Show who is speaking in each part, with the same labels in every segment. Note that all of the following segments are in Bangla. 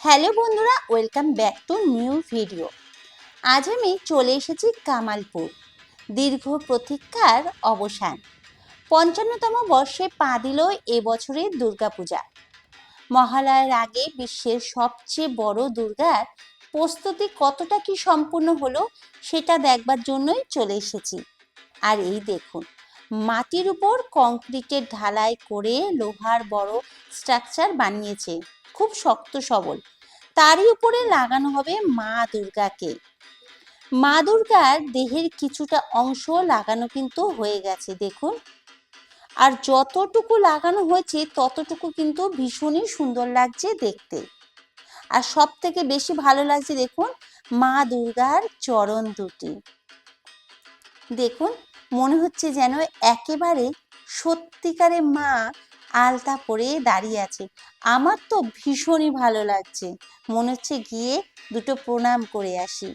Speaker 1: হ্যালো বন্ধুরা, welcome back to new video. আজ আমি চলে এসেছি কামালপুর। দীর্ঘ প্রতীক্ষার অবসান। পঞ্চান্নতম বর্ষে পা দিল এবছরের দুর্গাপূজা। মহালয়ার আগে বিশ্বের সবচেয়ে বড় দুর্গার প্রস্তুতি কতটা কি সম্পূর্ণ হলো, সেটা দেখবার জন্যই চলে এসেছি। আর এই দেখুন মাটির উপর কংক্রিটের ঢালাই করে লোহার বড় স্ট্রাকচার বানিয়েছে। খুব শক্ত সবল। তারই উপরে লাগানো হবে মা দুর্গাকে। মা দুর্গার দেহের কিছুটা অংশ লাগানো কিন্তু হয়ে গেছে, দেখুন। আর যতটুকু লাগানো হয়েছে, ততটুকু কিন্তু ভীষণই সুন্দর লাগছে দেখতে। আর সব থেকে বেশি ভালো লাগছে, দেখুন, মা দুর্গার চরণ দুটি। দেখুন মনে হচ্ছে যেন একেবারে সত্যিকারে মা আলতা পরে দাঁড়িয়ে আছে। আমার তো ভীষণই ভালো লাগছে। মনে হচ্ছে গিয়ে দুটো প্রণাম করে আসি।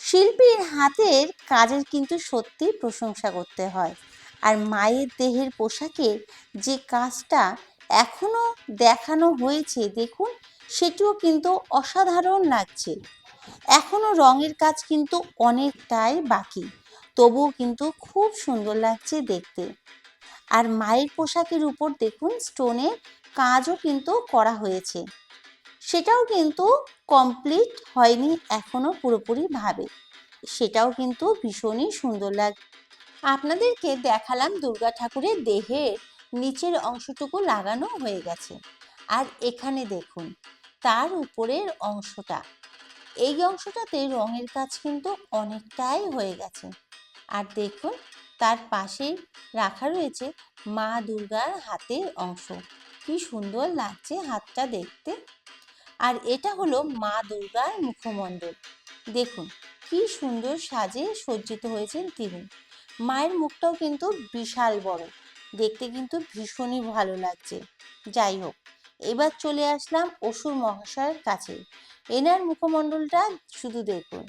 Speaker 1: শিল্পীর হাতের কাজের কিন্তু সত্যি প্রশংসা করতে হয়। আর মায়ের দেহের পোশাকের যে কাজটা এখনও দেখানো হয়েছে, দেখুন, সেটিও কিন্তু অসাধারণ লাগছে। এখনও রঙের কাজ কিন্তু অনেকটাই বাকি। তবুও কিন্তু খুব সুন্দর লাগছে দেখতে। আর মায়ের পোশাকের উপর দেখুন স্টোনের কাজও কিন্তু করা হয়েছে। সেটাও কিন্তু কমপ্লিট হয়নি এখনও পুরোপুরিভাবে সেটাও কিন্তু ভীষণই সুন্দর লাগ, আপনাদেরকে দেখালাম দুর্গা ঠাকুরের দেহের নিচের অংশটুকু লাগানো হয়ে গেছে। আর এখানে দেখুন, তার উপরের অংশটা। এই অংশটাতে রঙের কাজ কিন্তু অনেকটাই হয়ে গেছে। আর দেখুন, তার পাশেই রাখা রয়েছে মা দুর্গার হাতের অংশ। কি সুন্দর লাগছে হাতটা দেখতে। আর এটা হলো মা দুর্গার মুখমণ্ডল। দেখুন, কি সুন্দর সাজে সজ্জিত হয়েছেন তিনি। মায়ের মুখটাও কিন্তু বিশাল বড়। দেখতে কিন্তু ভীষণই ভালো লাগছে। যাই হোক, এবার চলে আসলাম অসুর মহাশয়ের কাছে। এনার মুখমণ্ডলটা শুধু দেখুন।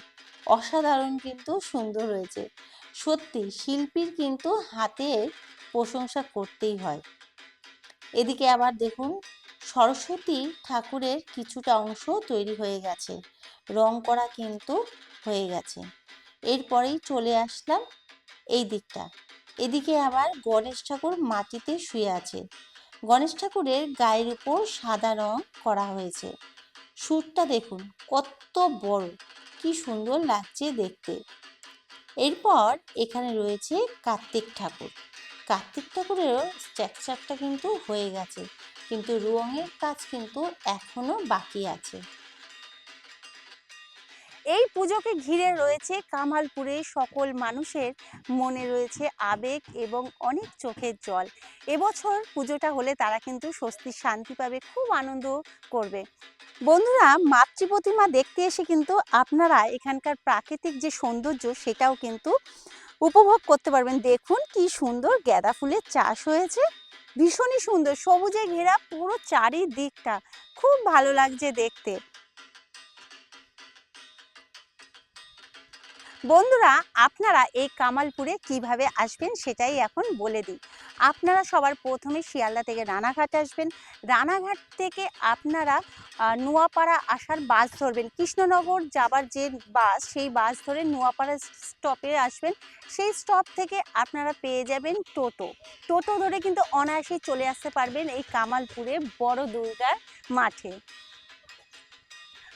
Speaker 1: অসাধারণ কিন্তু সুন্দর হয়েছে। সত্যি শিল্পীর কিন্তু হাতের প্রশংসা করতেই হয়। এদিকে আবার দেখুন, সরস্বতী ঠাকুরের কিছুটা অংশ তৈরি হয়ে গেছে, রং করা কিন্তু হয়ে গেছে। এরপরেই চলে আসলাম এই দিকটা। এদিকে আবার গণেশ ঠাকুর মাটিতে শুয়ে আছে। গণেশ ঠাকুরের গায়ের উপর সাদা রং করা হয়েছে। সুরটা দেখুন কত বড়, কি সুন্দর লাগছে দেখতে। এরপর এখানে রয়েছে কার্তিক ঠাকুর। কার্তিক ঠাকুরেরও স্ট্রাকচারটা কিন্তু হয়ে গেছে, কিন্তু রঙের কাজ কিন্তু এখনও বাকি আছে। এই পুজোকে ঘিরে রয়েছে কামালপুরে সকল মানুষের মনে রয়েছে আবেগ এবং অনেক চোখের জল। এবছর পুজোটা হলে তারা কিন্তু স্বস্তি, শান্তি পাবে, খুব আনন্দ করবে। বন্ধুরা মাতৃ প্রতিমা দেখতে এসে কিন্তু আপনারা এখানকার প্রাকৃতিক যে সৌন্দর্য, সেটাও কিন্তু উপভোগ করতে পারবেন। দেখুন কি সুন্দর গাঁদা ফুলের চাষ হয়েছে। ভীষণই সুন্দর। সবুজে ঘেরা পুরো চারিদিকটা। খুব ভালো লাগছে দেখতে। বন্ধুরা, আপনারা এই কামালপুরে কীভাবে আসবেন সেটাই এখন বলে দিই। আপনারা সবার প্রথমে শিয়ালদা থেকে রানাঘাট আসবেন। রানাঘাট থেকে আপনারা নোয়াপাড়া আসার বাস ধরবেন। কৃষ্ণনগর যাবার যে বাস, সেই বাস ধরে নোয়াপাড়া স্টপে আসবেন। সেই স্টপ থেকে আপনারা পেয়ে যাবেন টোটো। টোটো ধরে কিন্তু অনায়াসেই চলে আসতে পারবেন এই কামালপুরে বড় দুর্গার মাঠে।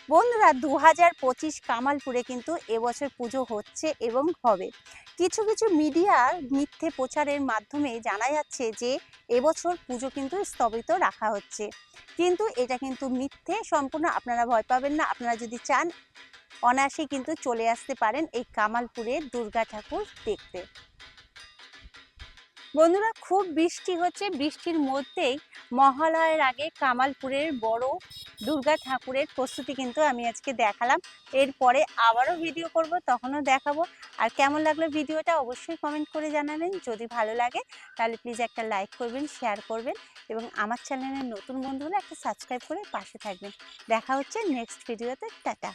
Speaker 1: বন্ধুরা দু হাজার পঁচিশ কামালপুরে কিন্তু এবছর পুজো হচ্ছে এবং হবে। কিছু কিছু মিডিয়া মিথ্যে প্রচারের মাধ্যমে জানা যাচ্ছে যে, এবছর পুজো কিন্তু স্থগিত রাখা হচ্ছে। কিন্তু এটা কিন্তু মিথ্যে সম্পূর্ণ আপনারা ভয় পাবেন না। আপনারা যদি চান, অনায়াসেই কিন্তু চলে আসতে পারেন এই কামালপুরের দুর্গা ঠাকুর দেখতে। বন্ধুরা, খুব বৃষ্টি হচ্ছে। বৃষ্টির মধ্যেই মহালয়ের আগে কামালপুরের বড় দুর্গা ঠাকুরের প্রস্তুতি কিন্তু আমি আজকে দেখালাম। এরপরে আবারও ভিডিও করব, তখনও দেখাবো। আর কেমন লাগল ভিডিওটা অবশ্যই কমেন্ট করে জানাবেন। যদি ভালো লাগে, তাহলে প্লিজ একটা লাইক করবেন, শেয়ার করবেন এবং আমার চ্যানেলের নতুন বন্ধু হলে একটা সাবস্ক্রাইব করে পাশে থাকবেন। দেখা হচ্ছে নেক্সট ভিডিওতে। টাটা।